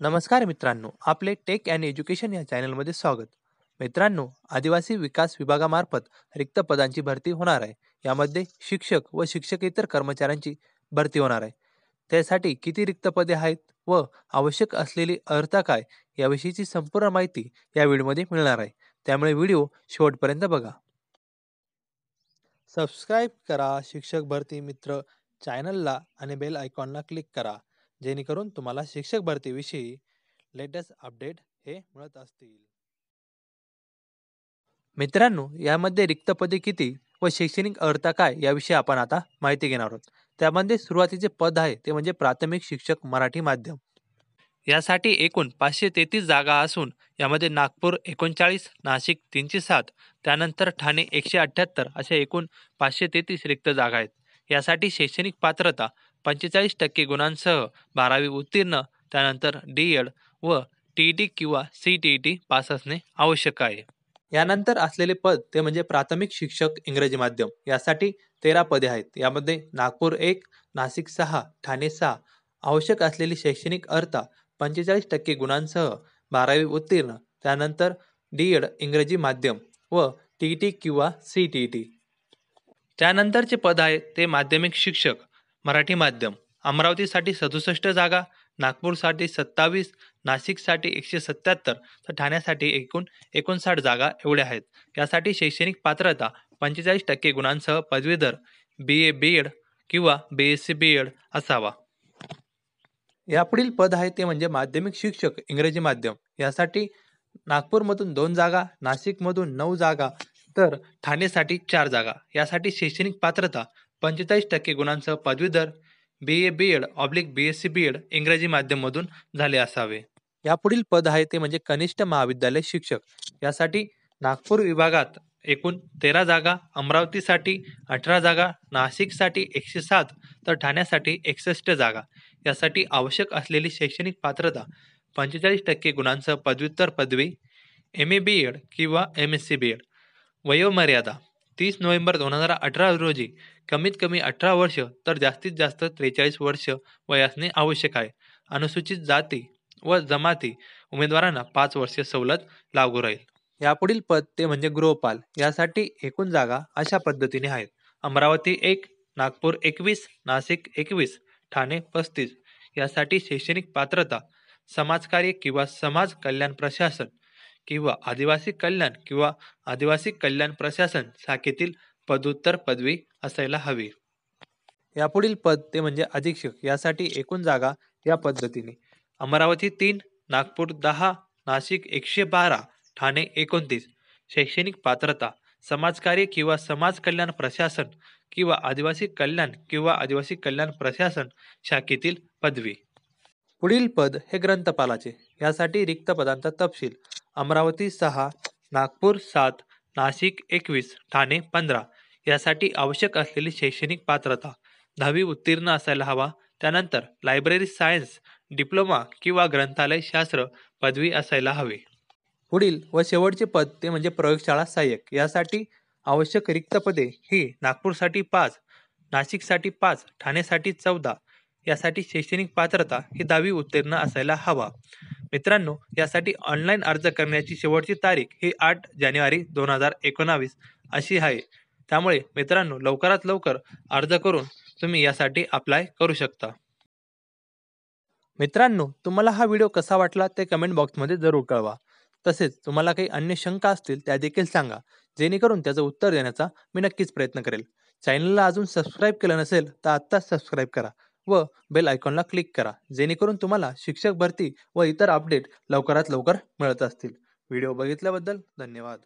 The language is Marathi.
नमस्कार मित्रांनो आपले टेक अँड एज्युकेशन या चॅनलमध्ये स्वागत. मित्रांनो आदिवासी विकास विभागामार्फत रिक्त पदांची भरती होणार आहे. यामध्ये शिक्षक व शिक्षकेतर कर्मचाऱ्यांची भरती होणार आहे. त्यासाठी किती रिक्त पदे आहेत व आवश्यक असलेली अर्हता काय याविषयीची संपूर्ण माहिती या व्हिडिओमध्ये मिळणार आहे. त्यामुळे व्हिडिओ शेवटपर्यंत बघा. सबस्क्राईब करा शिक्षक भरती मित्र चॅनलला आणि बेल आयकॉनला क्लिक करा. जेणेकरून तुम्हाला शिक्षक भरतीविषयी लेटेस्ट अपडेट हे मिळत असतील. मित्रांनो यामध्ये रिक्त पदे किती व शैक्षणिक अर्हता काय याविषयी आपण आता माहिती घेणार आहोत. त्यामध्ये सुरुवातीचे पद आहे ते म्हणजे प्राथमिक शिक्षक मराठी माध्यम. यासाठी एकूण पाचशे तेहतीस जागा असून यामध्ये नागपूर एकोणचाळीस नाशिक तीनशे सात त्यानंतर ठाणे एकशे अठ्ठ्याहत्तर अशा एकूण पाचशे तेहतीस रिक्त जागा आहेत. यासाठी शैक्षणिक पात्रता पंचेचाळीस टक्के गुणांसह बारावी उत्तीर्ण त्यानंतर डी एड व टी ई टी किंवा C T E T pass असणे आवश्यक आहे. यानंतर असलेले पद ते म्हणजे प्राथमिक शिक्षक इंग्रजी माध्यम यासाठी तेरा पदे आहेत. यामध्ये नागपूर एक नाशिक सहा ठाणे सहा आवश्यक असलेली शैक्षणिक अर्था पंचेचाळीस टक्के गुणांसह बारावी उत्तीर्ण त्यानंतर डी एड इंग्रजी माध्यम व टी ई टी किंवा सी टी ई टी त्यानंतरचे पद आहे ते माध्यमिक शिक्षक मराठी माध्यम. अमरावतीसाठी सदुसष्ट जागा नागपूरसाठी सत्तावीस नाशिकसाठी एकशे सत्याहत्तर तर ठाण्यासाठी एकूण एकोणसाठ जागा एवढ्या आहेत. यासाठी शैक्षणिक पात्रता पंचेचाळीस टक्के गुणांसह पदवीधर बी ए बी एड किंवा B S C B Ed असावा. यापुढील पद आहे ते म्हणजे माध्यमिक शिक्षक इंग्रजी माध्यम. यासाठी नागपूरमधून दोन जागा नाशिकमधून नऊ जागा तर ठाणेसाठी चार जागा. यासाठी शैक्षणिक पात्रता पंचेचाळीस टक्के गुणांसह पदवीधर B A B Ed oblique B S C B Ed इंग्रजी माध्यममधून झाले असावे. यापुढील पद आहे ते म्हणजे कनिष्ठ महाविद्यालय शिक्षक. यासाठी नागपूर विभागात एकूण तेरा जागा अमरावतीसाठी अठरा जागा नाशिकसाठी एकशे सात तर ठाण्यासाठी एकसष्ट जागा. यासाठी आवश्यक असलेली शैक्षणिक पात्रता पंचेचाळीस टक्के गुणांसह पदव्युत्तर पदवी एम ए बी एड किंवा M S C B Ed वयोमर्यादा तीस नोव्हेंबर दोन हजार अठरा रोजी कमीत कमी अठरा वर्ष तर जास्तीत जास्त त्रेचाळीस वर्ष वय असणे आवश्यक आहे. अनुसूचित जाती व जमाती उमेदवारांना पाच वर्ष सवलत लागू राहील. यापुढील पद ते म्हणजे गृहपाल यासाठी एकूण जागा अशा पद्धतीने आहेत. अमरावती एक नागपूर एकवीस नाशिक एकवीस ठाणे पस्तीस यासाठी शैक्षणिक पात्रता समाजकार्य किंवा समाज कल्याण प्रशासन किंवा आदिवासी कल्याण किंवा आदिवासी कल्याण प्रशासन शाखेतील पदोत्तर पदवी असायला हवी. यापुढील पद ते म्हणजे अधीक्षक यासाठी एकूण जागा या पद्धतीने. अमरावती तीन नागपूर दहा नाशिक एकशे बारा ठाणे एकोणतीस. शैक्षणिक पात्रता समाजकार्य किंवा समाज कल्याण प्रशासन किंवा आदिवासी कल्याण किंवा आदिवासी कल्याण प्रशासन शाखेतील पदवी. पुढील पद हे ग्रंथपालाचे. यासाठी रिक्त पदांचा तपशील. अमरावती सहा नागपूर सात नाशिक एकवीस ठाणे पंधरा यासाठी आवश्यक असलेली शैक्षणिक पात्रता. दहावी उत्तीर्ण असायला हवा. त्यानंतर लायब्ररी सायन्स डिप्लोमा किंवा ग्रंथालय शास्त्र पदवी असायला हवी. पुढील व शेवटचे पद ते म्हणजे प्रयोगशाळा सहाय्यक. यासाठी आवश्यक रिक्त पदे ही नागपूरसाठी पाच नाशिकसाठी पाच ठाणेसाठी चौदा यासाठी शैक्षणिक पात्रता ही दहावी उत्तीर्ण असायला हवा. मित्रांनो यासाठी ऑनलाईन अर्ज करण्याची शेवटची तारीख ही आठ जानेवारी दोन हजार एकोणावीस अशी आहे. त्यामुळे मित्रांनो लवकरात लवकर अर्ज करून तुम्ही यासाठी अप्लाय करू शकता. मित्रांनो तुम्हाला हा व्हिडिओ कसा वाटला ते कमेंट बॉक्समध्ये जरूर कळवा. तसेच तुम्हाला काही अन्य शंका असतील त्या देखील सांगा जेणेकरून त्याचं उत्तर देण्याचा मी नक्कीच प्रयत्न करेल. चॅनलला अजून सबस्क्राईब केलं नसेल तर आत्ताच सबस्क्राईब करा. व बेल आयकॉनला क्लिक करा. जेणेकरून तुम्हाला शिक्षक भरती व इतर अपडेट लवकरात लवकर मिळत असतील. व्हिडिओ बघितल्याबद्दल धन्यवाद.